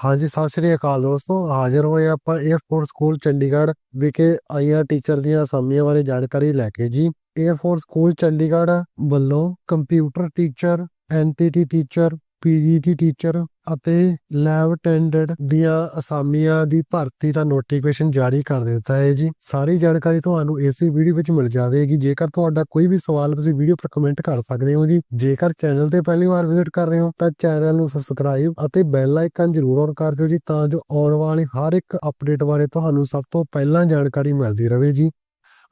ਹਾਂਜੀ, ਸਤਿ ਸ਼੍ਰੀ ਅਕਾਲ ਦੋਸਤੋ। ਹਾਜ਼ਰ ਹੋਏ ਆਪਾਂ 에ਅਰਫੋਰਸ ਸਕੂਲ ਚੰਡੀਗੜ੍ਹ ਵਿਖੇ ਆਈਆਂ ਟੀਚਰ ਦੀਆਂ ਅਸਾਮੀਆਂ ਬਾਰੇ ਜਾਣਕਾਰੀ ਲੈ ਕੇ ਜੀ। 에ਅਰਫੋਰਸ ਸਕੂਲ ਚੰਡੀਗੜ੍ਹ ਵੱਲੋਂ computer teacher NTT teacher PGT teacher ਅਤੇ ਲੈਬ ਅਟੈਂਡੈਂਟ ਦੀਆਂ ਅਸਾਮੀਆਂ ਦੀ ਭਰਤੀ ਦਾ ਨੋਟੀਫਿਕੇਸ਼ਨ ਜਾਰੀ ਕਰ ਦਿੱਤਾ ਹੈ ਜੀ। ਸਾਰੀ ਜਾਣਕਾਰੀ ਤੁਹਾਨੂੰ ਇਸੇ ਵੀਡੀਓ ਵਿੱਚ ਮਿਲ ਜਾਵੇਗੀ। ਜੇਕਰ ਤੁਹਾਡਾ ਕੋਈ ਵੀ ਸਵਾਲ ਤੁਸੀਂ ਵੀਡੀਓ ਪਰ ਕਮੈਂਟ ਕਰ ਸਕਦੇ ਹੋ ਜੀ। ਜੇਕਰ ਚੈਨਲ ਤੇ ਪਹਿਲੀ ਵਾਰ ਵਿਜ਼ਿਟ ਕਰ ਰਹੇ ਹੋ, ਤਾਂ ਚੈਨਲ ਨੂੰ ਸਬਸਕ੍ਰਾਈਬ ਅਤੇ ਬੈਲ ਆਈਕਨ ਜ਼ਰੂਰ ਔਨ ਕਰ ਦਿਓ ਜੀ, ਤਾਂ ਜੋ ਆਉਣ ਵਾਲੀ ਹਰ ਇੱਕ ਅਪਡੇਟ ਬਾਰੇ ਤੁਹਾਨੂੰ ਸਭ ਤੋਂ ਪਹਿਲਾਂ ਜਾਣਕਾਰੀ ਮਿਲਦੀ ਰਹੇ ਜੀ।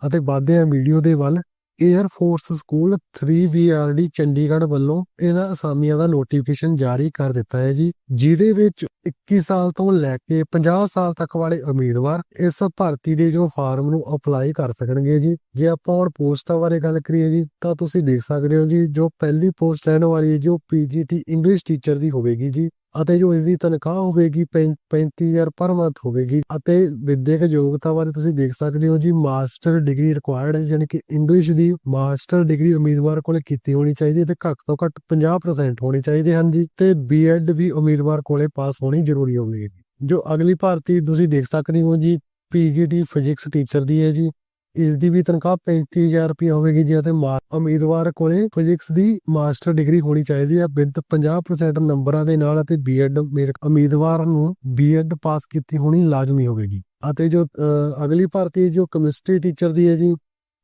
ਅਤੇ ਵਧਦੇ ਹਾਂ ਵੀਡੀਓ ਦੇ ਵੱਲ air force school 3VRD Chandigarh ਵੱਲੋਂ ਇਹਨਾਂ ਅਸਾਮੀਆਂ ਦਾ ਨੋਟੀਫਿਕੇਸ਼ਨ ਜਾਰੀ ਕਰ ਦਿੱਤਾ ਹੈ ਜੀ, ਜਿਹਦੇ ਵਿੱਚ 21 ਸਾਲ ਤੋਂ ਲੈ ਕੇ 50 ਸਾਲ ਤੱਕ ਵਾਲੇ ਉਮੀਦਵਾਰ ਇਸ ਭਰਤੀ ਦੇ ਜੋ ਫਾਰਮ ਨੂੰ ਅਪਲਾਈ ਕਰ ਸਕਣਗੇ ਜੀ। ਜੇ ਆਪਾਂ ਹੁਣ ਪੋਸਟਾਂ ਬਾਰੇ ਗੱਲ ਕਰੀਏ ਜੀ, ਤਾਂ ਤੁਸੀਂ ਦੇਖ ਸਕਦੇ ਹੋ ਜੀ, ਜੋ ਪਹਿਲੀ ਪੋਸਟ ਰਹਿਣ ਵਾਲੀ ਹੈ ਜੋ ਪੀਜੀਟੀ ਇੰਗਲਿਸ਼ ਟੀਚਰ ਦੀ ਹੋਵੇਗੀ ਜੀ। ਅਤੇ ਜੋ ਇਸ ਦੀ ਤਨਖਾਹ ਹੋਵੇਗੀ 35000 ਪਰ ਮੰਥ ਹੋਵੇਗੀ ਅਤੇ ਵਿਦਿਅਕ ਯੋਗਤਾ ਬਾਰੇ ਤੁਸੀਂ ਦੇਖ ਸਕਦੇ ਹੋ ਜੀ ਮਾਸਟਰ ਡਿਗਰੀ ਰਿਕੁਆਇਰਡ ਹੈ ਯਾਨੀ ਕਿ ਇੰਗਲਿਸ਼ ਦੀ ਮਾਸਟਰ ਡਿਗਰੀ ਉਮੀਦਵਾਰ ਕੋਲ ਕੀਤੀ ਹੋਣੀ ਚਾਹੀਦੀ ਹੈ ਤੇ ਘੱਟ ਤੋਂ ਘੱਟ 50% ਹੋਣੀ ਚਾਹੀਦੀ ਹਨ ਜੀ ਤੇ ਬੀਐਡ ਵੀ ਉਮੀਦਵਾਰ ਕੋਲੇ ਪਾਸ ਹੋਣੀ ਜ਼ਰੂਰੀ ਹੋਵੇਗੀ। ਜੋ ਅਗਲੀ ਭਰਤੀ ਤੁਸੀਂ ਦੇਖ ਸਕਦੇ ਹੋ ਜੀ ਪੀਜੀਟੀ ਫਿਜ਼ਿਕਸ ਟੀਚਰ ਦੀ ਹੈ ਜੀ। ਇਸ ਦੀ ਵੀ ਤਨਖਾਹ 35000 ਰੁਪਏ ਹੋਵੇਗੀ, ਜੀ ਅਤੇ ਮਾ- ਉਮੀਦਵਾਰ ਕੋਲੇ ਫਿਜ਼ਿਕਸ ਦੀ ਮਾਸਟਰ ਡਿਗਰੀ ਹੋਣੀ ਚਾਹੀਦੀ ਹੈ। ਵਿਦ 50% ਨੰਬਰਾਂ ਦੇ ਨਾਲ ਅਤੇ ਬੀਐਡ ਉਮੀਦਵਾਰ ਨੂੰ ਬੀਐਡ ਪਾਸ ਕੀਤੀ ਹੋਣੀ ਲਾਜ਼ਮੀ ਹੋਵੇਗੀ। ਅਤੇ ਜੋ ਅਗਲੀ ਭਰਤੀ ਜੋ ਕੈਮਿਸਟਰੀ ਟੀਚਰ ਦੀ ਹੈ ਜੀ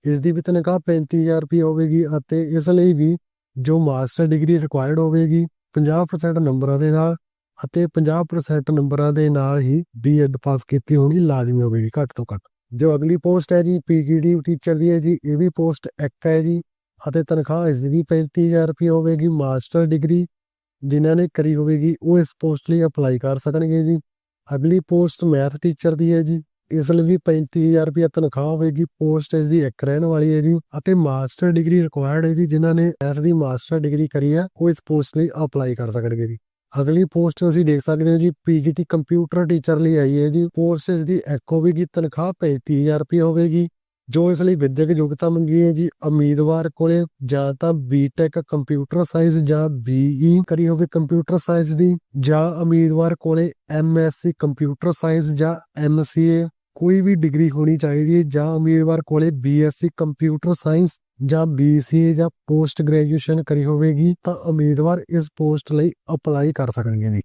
ਇਸ ਦੀ ਵੀ ਤਨਖਾਹ 35000 ਰੁਪਏ ਹੋਵੇਗੀ ਅਤੇ ਇਸ ਲਈ ਵੀ ਜੋ ਮਾਸਟਰ ਡਿਗਰੀ ਰਿਕੁਆਇਰਡ ਹੋਵੇਗੀ 50% ਨੰਬਰਾਂ ਦੇ ਨਾਲ ਅਤੇ 50% ਨੰਬਰਾਂ ਦੇ ਨਾਲ ਹੀ ਬੀਐਡ ਪਾਸ ਕੀਤੀ ਹੋਣੀ ਲਾਜ਼ਮੀ ਹੋਵੇਗੀ, ਘੱਟ ਤੋਂ ਘੱਟ। ਜੋ ਅਗਲੀ ਪੋਸਟ ਹੈ ਜੀ, ਪੀਜੀਡੀ ਟੀਚਰ ਦੀ ਹੈ ਜੀ, ਇਹ ਵੀ ਪੋਸਟ ਇੱਕ ਹੈ ਜੀ ਅਤੇ ਤਨਖਾਹ ਇਸ ਦੀ ਵੀ 35000 ਰੁਪਏ ਹੋਵੇਗੀ, ਮਾਸਟਰ ਡਿਗਰੀ ਜਿਨ੍ਹਾਂ ਨੇ ਕਰੀ ਹੋਵੇਗੀ, ਉਹ ਇਸ ਪੋਸਟ ਲਈ ਅਪਲਾਈ ਕਰ ਸਕਣਗੇ ਜੀ। ਅਗਲੀ ਪੋਸਟ ਮੈਥ ਟੀਚਰ ਦੀ ਹੈ ਜੀ, ਇਸ ਲਈ ਵੀ 35000 ਰੁਪਏ ਤਨਖਾਹ ਹੋਵੇਗੀ, ਪੋਸਟ ਇਸ ਦੀ ਇੱਕ ਰਹਿਣ ਵਾਲੀ ਹੈ ਜੀ ਅਤੇ ਮਾਸਟਰ ਡਿਗਰੀ ਰਿਕੁਆਇਰਡ ਹੈ ਜੀ, ਜਿਨ੍ਹਾਂ ਨੇ ਮੈਥ ਦੀ ਮਾਸਟਰ ਡਿਗਰੀ ਕਰੀ ਹੈ, ਉਹ ਇਸ ਪੋਸਟ ਲਈ ਅਪਲਾਈ ਕਰ ਸਕਣਗੇ ਜੀ। ਅਗਲੀ ਪੋਸਟ ਅਸੀਂ ਦੇਖ ਸਕਦੇ ਹੋ ਜੀ, ਪੀਜੀਟੀ ਕੰਪਿਊਟਰ ਟੀਚਰ ਲਈ ਆਈ ਹੈ ਜੀ। ਪੋਸਟ ਇਸ ਦੀ ਇੱਕ ਹੋਵੇਗੀ ਤਨਖਾਹ 35000 ਰੁਪਏ ਹੋਵੇਗੀ। ਜੋ ਇਸ ਲਈ ਵਿਦਿਅਕ ਯੋਗਤਾ ਮੰਗੀ ਹੈ ਜੀ, ਉਮੀਦਵਾਰ ਕੋਲੇ ਜਾਂ ਤਾਂ ਬੀਟੈਕ ਕੰਪਿਊਟਰ ਸਾਇੰਸ ਜਾਂ ਬੀਈ ਕਰੀ ਹੋਵੇ ਕੰਪਿਊਟਰ ਸਾਇੰਸ ਦੀ, ਜਾਂ ਉਮੀਦਵਾਰ ਕੋਲੇ ਐਮਐਸਸੀ ਕੰਪਿਊਟਰ ਸਾਇੰਸ ਜਾਂ ਐਮਸੀਏ ਕੋਈ ਵੀ ਡਿਗਰੀ ਹੋਣੀ ਚਾਹੀਦੀ ਹੈ, ਜਾਂ ਉਮੀਦਵਾਰ ਕੋਲੇ ਬੀਐਸਸੀ ਕੰਪਿਊਟਰ ਸਾਇੰਸ ਜਾਂ ਬੀਸੀਏ ਜਾਂ ਪੋਸਟ ਗ੍ਰੈਜੂਏਸ਼ਨ ਕਰੀ ਹੋਵੇਗੀ, ਤਾਂ ਉਮੀਦਵਾਰ ਇਸ ਪੋਸਟ ਲਈ ਅਪਲਾਈ ਕਰ ਸਕਣਗੇ ਜੀ।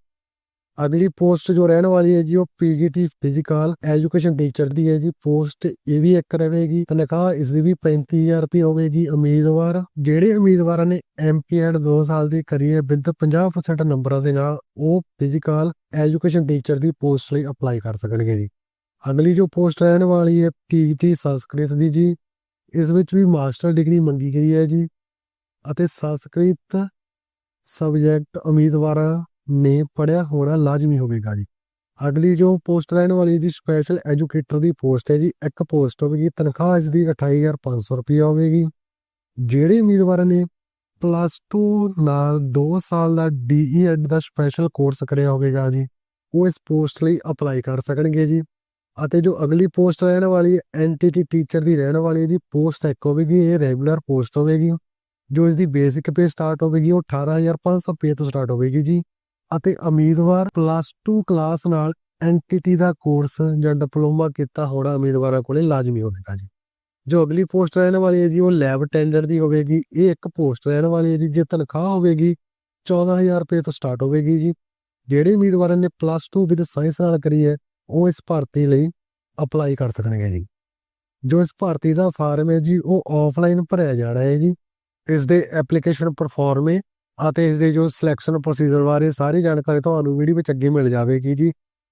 ਅਗਲੀ ਪੋਸਟ ਜੋ ਰਹਿਣ ਵਾਲੀ ਹੈ ਜੀ, ਉਹ ਪੀਜੀਟੀ ਫਿਜ਼ੀਕਲ ਐਜੂਕੇਸ਼ਨ ਟੀਚਰ ਦੀ ਹੈ ਜੀ। ਪੋਸਟ ਇਹ ਵੀ ਇੱਕ ਰਹੇਗੀ, ਤਨਖਾਹ ਇਸ ਦੀ ਵੀ 35000 ਰੁਪਏ ਹੋਵੇਗੀ। ਉਮੀਦਵਾਰ, ਜਿਹੜੇ ਉਮੀਦਵਾਰਾਂ ਨੇ ਐਮਪੀਐਡ 2 ਸਾਲ ਦੀ ਕਰੀ ਹੈ, ਵਿਦ 50% ਨੰਬਰਾਂ ਦੇ ਨਾਲ, ਉਹ ਫਿਜ਼ੀਕਲ ਐਜੂਕੇਸ਼ਨ ਟੀਚਰ ਦੀ ਪੋਸਟ ਲਈ ਅਪਲਾਈ ਕਰ ਸਕਣਗੇ ਜੀ। ਅਗਲੀ ਜੋ ਪੋਸਟ ਰਹਿਣ ਵਾਲੀ ਹੈ ਪੀਜੀਟੀ ਸੰਸਕ੍ਰਿਤ ਦੀ ਜੀ ਇਸ ਵਿੱਚ ਵੀ ਮਾਸਟਰ ਡਿਗਰੀ ਮੰਗੀ ਗਈ ਹੈ ਜੀ ਅਤੇ ਸੰਸਕ੍ਰਿਤ ਸਬਜੈਕਟ ਉਮੀਦਵਾਰਾਂ ਨੇ ਪੜਿਆ ਹੋਣਾ ਲਾਜ਼ਮੀ ਹੋਵੇਗਾ ਜੀ। ਅਗਲੀ ਜੋ ਪੋਸਟ ਰਹਿਣ ਵਾਲੀ ਜੀ ਸਪੈਸ਼ਲ ਐਜੂਕੇਟਰ ਦੀ ਪੋਸਟ ਹੈ ਜੀ, ਇੱਕ ਪੋਸਟ ਹੋਵੇਗੀ, ਤਨਖਾਹ ਇਸ ਦੀ 28500 ਰੁਪਏ ਹੋਵੇਗੀ। ਜਿਹੜੇ ਉਮੀਦਵਾਰਾਂ ਨੇ ਪਲੱਸ 2 ਨਾਲ 2 ਸਾਲ ਦਾ ਡੀਈਐਡ ਦਾ ਸਪੈਸ਼ਲ ਕੋਰਸ ਕਰਿਆ ਹੋਵੇਗਾ ਜੀ, ਉਹ ਇਸ ਪੋਸਟ ਲਈ ਅਪਲਾਈ ਕਰ ਸਕਣਗੇ ਜੀ। ਅਤੇ ਜੋ ਅਗਲੀ ਪੋਸਟ ਰਹਿਣ ਵਾਲੀ ਹੈ ਟੀਚਰ ਦੀ ਰਹਿਣ ਵਾਲੀ ਦੀ ਪੋਸਟ ਇੱਕ ਹੋਵੇਗੀ, ਇਹ ਰੈਗੂਲਰ ਪੋਸਟ ਹੋਵੇਗੀ। ਜੋ ਇਸ ਦੀ ਬੇਸਿਕ ਪੇ ਸਟਾਰਟ ਹੋਵੇਗੀ, ਉਹ 18500 ਪੇ ਤੋਂ ਸਟਾਰਟ ਹੋਵੇਗੀ ਜੀ। ਅਤੇ ਉਮੀਦਵਾਰ ਪਲੱਸ 2 ਕਲਾਸ ਨਾਲ ਐਨਟੀਟੀ ਦਾ ਕੋਰਸ ਜਾਂ ਡਿਪਲੋਮਾ ਕੀਤਾ ਹੋਣਾ ਉਮੀਦਵਾਰਾਂ ਕੋਲੇ ਲਾਜ਼ਮੀ ਹੋਵੇਗਾ ਜੀ। ਜੋ ਅਗਲੀ ਪੋਸਟ ਰਹਿਣ ਵਾਲੀ ਹੈ ਜੀ, ਉਹ ਲੈਬ ਅਟੈਂਡੈਂਟ ਦੀ ਹੋਵੇਗੀ, ਇਹ ਇੱਕ ਪੋਸਟ ਰਹਿਣ ਵਾਲੀ ਹੈ ਜੀ, ਜੇ ਤਨਖਾਹ ਹੋਵੇਗੀ 14000 ਰੁਪਏ ਤੋਂ ਸਟਾਰਟ ਹੋਵੇਗੀ ਜੀ। ਜਿਹੜੇ ਉਮੀਦਵਾਰਾਂ ਨੇ ਪਲੱਸ 2 ਵਿਦ ਸਾਇੰਸ ਨਾਲ ਕਰੀ ਹੈ ਉਹ ਇਸ ਭਰਤੀ ਲਈ ਅਪਲਾਈ ਕਰ ਸਕਣਗੇ ਜੀ। ਜੋ ਇਸ ਭਰਤੀ ਦਾ ਫਾਰਮ ਹੈ ਜੀ, ਉਹ ਆਫਲਾਈਨ ਭਰਿਆ ਜਾਣਾ ਹੈ ਜੀ। ਇਸ ਦੇ ਐਪਲੀਕੇਸ਼ਨ ਪਰਫਾਰਮੇ ਅਤੇ ਇਸ ਦੇ ਜੋ ਸਿਲੈਕਸ਼ਨ ਪ੍ਰੋਸੀਜਰ ਬਾਰੇ ਸਾਰੀ ਜਾਣਕਾਰੀ ਤੁਹਾਨੂੰ ਵੀਡੀਓ ਵਿੱਚ ਅੱਗੇ ਮਿਲ ਜਾਵੇਗੀ ਜੀ।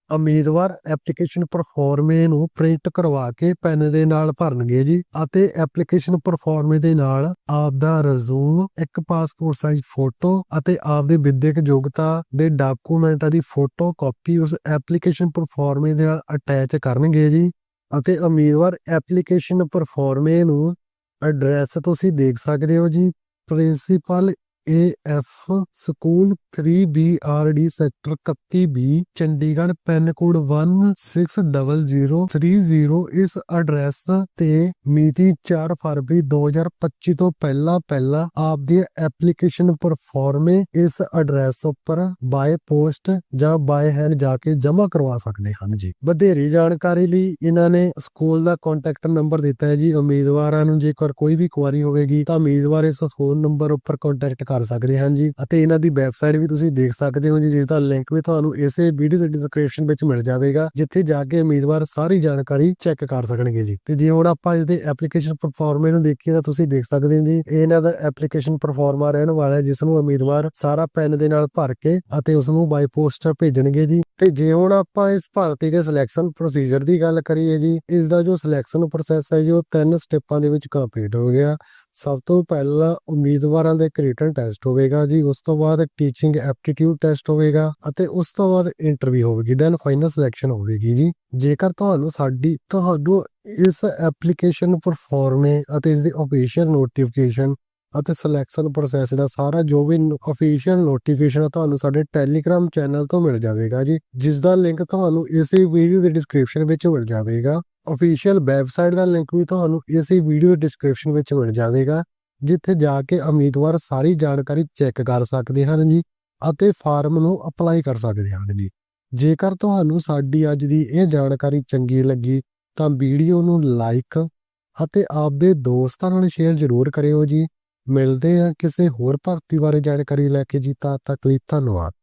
ਉਮੀਦਵਾਰ ਐਪਲੀਕੇਸ਼ਨ ਪਰਫਾਰਮੇ ਨੂੰ ਪ੍ਰਿੰਟ ਕਰਵਾ ਕੇ ਪੈਨ ਦੇ ਨਾਲ ਭਰਨਗੇ ਜੀ ਅਤੇ ਐਪਲੀਕੇਸ਼ਨ ਪਰਫਾਰਮੇ ਦੇ ਨਾਲ ਆਪ ਦਾ ਰਿਜ਼ੂਮ ਇੱਕ ਪਾਸਪੋਰਟ ਸਾਈਜ਼ ਫੋਟੋ ਅਤੇ ਆਪ ਦੇ ਵਿਦਿਅਕ ਯੋਗਤਾ ਦੇ ਡਾਕੂਮੈਂਟਾਂ ਦੀ ਫੋਟੋ ਕਾਪੀ ਉਸ ਐਪਲੀਕੇਸ਼ਨ ਪਰਫਾਰਮੇ ਦੇ ਨਾਲ ਅਟੈਚ ਕਰਨਗੇ ਜੀ ਅਤੇ ਉਮੀਦਵਾਰ ਐਪਲੀਕੇਸ਼ਨ ਪਰਫਾਰਮੇ ਨੂੰ ਐਡਰੈਸ ਤੁਸੀਂ ਦੇਖ ਸਕਦੇ ਹੋ ਜੀ principal AF school 3BRD sector 31B Chandigarh pin code 160030 ਇਸ ਐਡਰੈਸ ਤੇ ਮਿਤੀ 4 ਫਰਵਰੀ 2025 ਤੋਂ ਪਹਿਲਾਂ ਪਹਿਲਾਂ ਆਪ ਦੀ ਐਪਲੀਕੇਸ਼ਨ ਪਰਫਾਰਮੇ ਇਸ ਐਡਰੈਸ ਉੱਪਰ ਬਾਏ ਪੋਸਟ ਜਾਂ ਬਾਏ ਹੈਂਡ ਜਾ ਕੇ ਜਮ੍ਹਾਂ ਕਰਵਾ ਸਕਦੇ ਹਨ ਜੀ। ਵਧੇਰੀ ਜਾਣਕਾਰੀ ਲਈ ਇਹਨਾਂ ਨੇ ਸਕੂਲ ਦਾ ਕੰਟੈਕਟ ਨੰਬਰ ਦਿੱਤਾ ਹੈ ਜੀ। ਉਮੀਦਵਾਰਾਂ ਨੂੰ ਜੇਕਰ ਕੋਈ ਵੀ ਕੁਆਰੀ ਹੋਵੇਗੀ ਤਾਂ ਉਮੀਦਵਾਰ ਇਸ ਫੋਨ ਨੰਬਰ ਉੱਪਰ ਕੰਟੈਕਟ ਕਰ ਸਕਦੇ ਹਨ ਜੀ ਅਤੇ ਇਹਨਾਂ ਦੀ ਵੈਬਸਾਈਟ ਵੀ ਤੁਸੀਂ ਦੇਖ ਸਕਦੇ ਹੋ ਜੀ, ਜਿਸ ਦਾ ਲਿੰਕ ਵੀ ਤੁਹਾਨੂੰ ਇਸੇ ਵੀਡੀਓ ਦੇ ਡਿਸਕ੍ਰਿਪਸ਼ਨ ਵਿੱਚ ਮਿਲ ਜਾਵੇਗਾ, ਜਿੱਥੇ ਜਾ ਕੇ ਉਮੀਦਵਾਰ ਸਾਰੀ ਜਾਣਕਾਰੀ ਚੈੱਕ ਕਰ ਸਕਣਗੇ ਜੀ। ਤੇ ਜੇ ਹੁਣ ਆਪਾਂ ਇਹਦੇ ਐਪਲੀਕੇਸ਼ਨ ਪਰਫਾਰਮੇ ਨੂੰ ਦੇਖੀਏ ਤਾਂ ਤੁਸੀਂ ਦੇਖ ਸਕਦੇ ਹੋ ਜੀ ਇਹਨਾਂ ਦਾ ਐਪਲੀਕੇਸ਼ਨ ਪਰਫਾਰਮਾ ਰਹਿਣ ਵਾਲਾ ਜਿਸ ਨੂੰ ਉਮੀਦਵਾਰ ਸਾਰਾ ਪੈਨ ਦੇ ਨਾਲ ਭਰ ਕੇ ਅਤੇ ਉਸ ਨੂੰ ਬਾਈ ਪੋਸਟਰ ਭੇਜਣਗੇ ਜੀ। ਤੇ ਜੇ ਹੁਣ ਆਪਾਂ ਇਸ ਭਰਤੀ ਦੇ ਸਿਲੈਕਸ਼ਨ ਪ੍ਰੋਸੀਜਰ ਦੀ ਗੱਲ ਕਰੀਏ ਜੀ, ਇਸ ਦਾ ਜੋ ਸਿਲੈਕਸ਼ਨ ਪ੍ਰੋਸੈਸ ਹੈ ਜੀ, ਉਹ ਤਿੰਨ ਸਟੈਪਾਂ ਦੇ ਵਿੱਚ ਕੰਪਲੀਟ ਹੋ ਗਿਆ। ਸਭ ਤੋਂ ਪਹਿਲਾਂ ਉਮੀਦਵਾਰਾਂ ਦੇ ਰਿਟਨ ਟੈਸਟ ਹੋਵੇਗਾ ਜੀ, ਉਸ ਤੋਂ ਬਾਅਦ ਟੀਚਿੰਗ ਐਪਟੀਟਿਊਡ ਟੈਸਟ ਹੋਵੇਗਾ ਅਤੇ ਉਸ ਤੋਂ ਬਾਅਦ ਇੰਟਰਵਿਊ ਹੋਵੇਗੀ, ਦੈਨ ਫਾਈਨਲ ਸਿਲੈਕਸ਼ਨ ਹੋਵੇਗੀ ਜੀ। ਜੇਕਰ ਤੁਹਾਨੂੰ ਸਾਡੀ, ਤੁਹਾਨੂੰ ਇਸ ਐਪਲੀਕੇਸ਼ਨ ਪਰਫਾਰਮੇ ਅਤੇ ਇਸ ਦੀ ਅਫੀਸ਼ੀਅਲ ਨੋਟੀਫਿਕੇਸ਼ਨ ਅਤੇ ਸਿਲੈਕਸ਼ਨ ਪ੍ਰੋਸੈਸ ਦਾ ਸਾਰਾ ਜੋ ਵੀ ਅਫੀਸ਼ੀਅਲ ਨੋਟੀਫਿਕੇਸ਼ਨ ਤੁਹਾਨੂੰ ਸਾਡੇ ਟੈਲੀਗ੍ਰਾਮ ਚੈਨਲ ਤੋਂ ਮਿਲ ਜਾਵੇਗਾ ਜੀ ਜਿਸ ਦਾ ਲਿੰਕ ਤੁਹਾਨੂੰ ਇਸੇ ਵੀਡੀਓ ਦੇ ਡਿਸਕ੍ਰਿਪਸ਼ਨ ਵਿੱਚ ਮਿਲ ਜਾਵੇਗਾ। ਅਫੀਸ਼ੀਅਲ ਵੈਬਸਾਈਟ ਦਾ ਲਿੰਕ ਵੀ ਤੁਹਾਨੂੰ ਇਸੇ ਵੀਡੀਓ ਡਿਸਕ੍ਰਿਪਸ਼ਨ ਵਿੱਚ ਮਿਲ ਜਾਵੇਗਾ, ਜਿੱਥੇ ਜਾ ਕੇ ਉਮੀਦਵਾਰ ਸਾਰੀ ਜਾਣਕਾਰੀ ਚੈੱਕ ਕਰ ਸਕਦੇ ਹਨ ਜੀ ਅਤੇ ਫਾਰਮ ਨੂੰ ਅਪਲਾਈ ਕਰ ਸਕਦੇ ਹਨ ਜੀ। ਜੇਕਰ ਤੁਹਾਨੂੰ ਸਾਡੀ ਅੱਜ ਦੀ ਇਹ ਜਾਣਕਾਰੀ ਚੰਗੀ ਲੱਗੀ, ਤਾਂ ਵੀਡੀਓ ਨੂੰ ਲਾਈਕ ਅਤੇ ਆਪਦੇ ਦੋਸਤਾਂ ਨਾਲ ਸ਼ੇਅਰ ਜ਼ਰੂਰ ਕਰਿਓ ਜੀ। ਮਿਲਦੇ ਹਾਂ ਕਿਸੇ ਹੋਰ ਭਰਤੀ ਬਾਰੇ ਜਾਣਕਾਰੀ ਲੈ ਕੇ ਜੀ, ਤਦ ਤੱਕ ਲਈ ਧੰਨਵਾਦ।